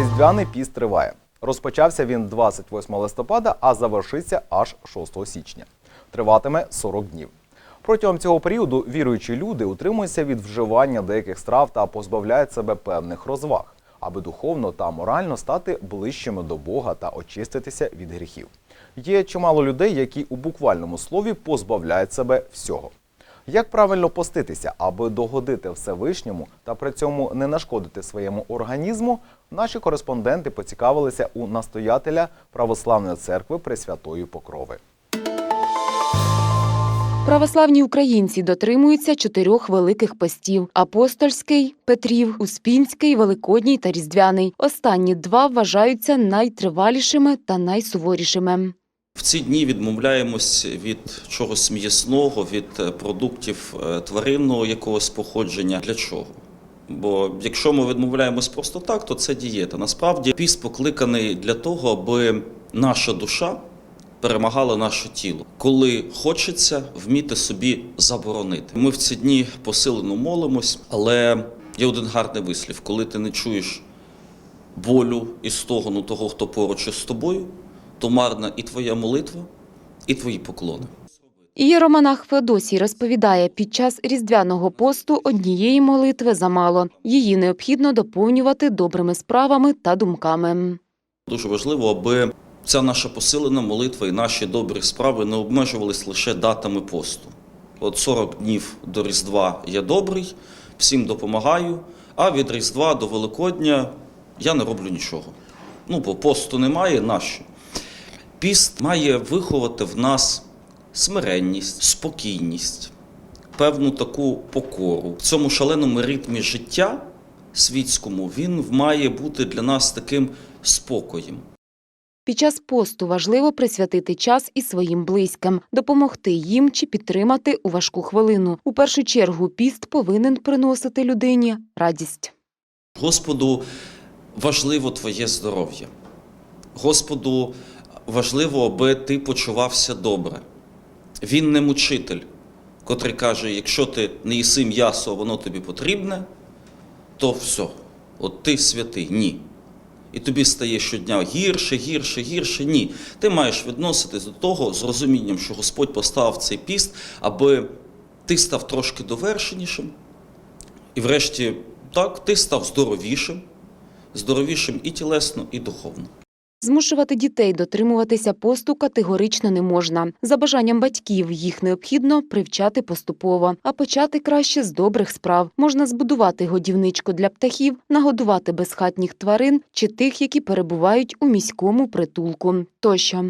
Різдвяний піст триває. Розпочався він 28 листопада, а завершиться аж 6 січня. Триватиме 40 днів. Протягом цього періоду віруючі люди утримуються від вживання деяких страв та позбавляють себе певних розваг, аби духовно та морально стати ближчими до Бога та очиститися від гріхів. Є чимало людей, які у буквальному слові позбавляють себе всього. Як правильно поститися, аби догодити Всевишньому та при цьому не нашкодити своєму організму, наші кореспонденти поцікавилися у настоятеля Православної церкви Пресвятої Покрови. Православні українці дотримуються чотирьох великих постів: апостольський, Петрів, Успінський, Великодній та Різдвяний. Останні два вважаються найтривалішими та найсуворішими. В ці дні відмовляємось від чогось м'ясного, від е, продуктів е, тваринного якогось походження. Для чого? Бо якщо ми відмовляємось просто так, то це дієта. Насправді піст покликаний для того, аби наша душа перемагала наше тіло. Коли хочеться вміти собі заборонити. Ми в ці дні посилено молимось, але є один гарний вислів: коли ти не чуєш болю і стогону того, хто поруч із тобою, то марна і твоя молитва, і твої поклони. Ієромонах Феодосій розповідає, під час різдвяного посту однієї молитви замало. Її необхідно доповнювати добрими справами та думками. Дуже важливо, аби ця наша посилена молитва і наші добрі справи не обмежувались лише датами посту. От 40 днів до Різдва я добрий, всім допомагаю, а від Різдва до Великодня я не роблю нічого. Ну, бо посту немає, нащо? Піст має виховати в нас смиренність, спокійність, певну таку покору. В цьому шаленому ритмі життя світському він має бути для нас таким спокоєм. Під час посту важливо присвятити час і своїм близьким, допомогти їм чи підтримати у важку хвилину. У першу чергу піст повинен приносити людині радість. Господу важливо твоє здоров'я. Господу важливо, аби ти почувався добре. Він не мучитель, котрий каже: якщо ти не їси м'ясо, воно тобі потрібне, то все, от ти святий. Ні. І тобі стає щодня гірше, гірше, гірше. Ні. Ти маєш відноситись до того з розумінням, що Господь поставив цей піст, аби ти став трошки довершенішим. І врешті, так, ти став здоровішим, здоровішим і тілесно, і духовно. Змушувати дітей дотримуватися посту категорично не можна. За бажанням батьків їх необхідно привчати поступово, а почати краще з добрих справ. Можна збудувати годівничку для птахів, нагодувати безхатніх тварин чи тих, які перебувають у міському притулку. Тощо.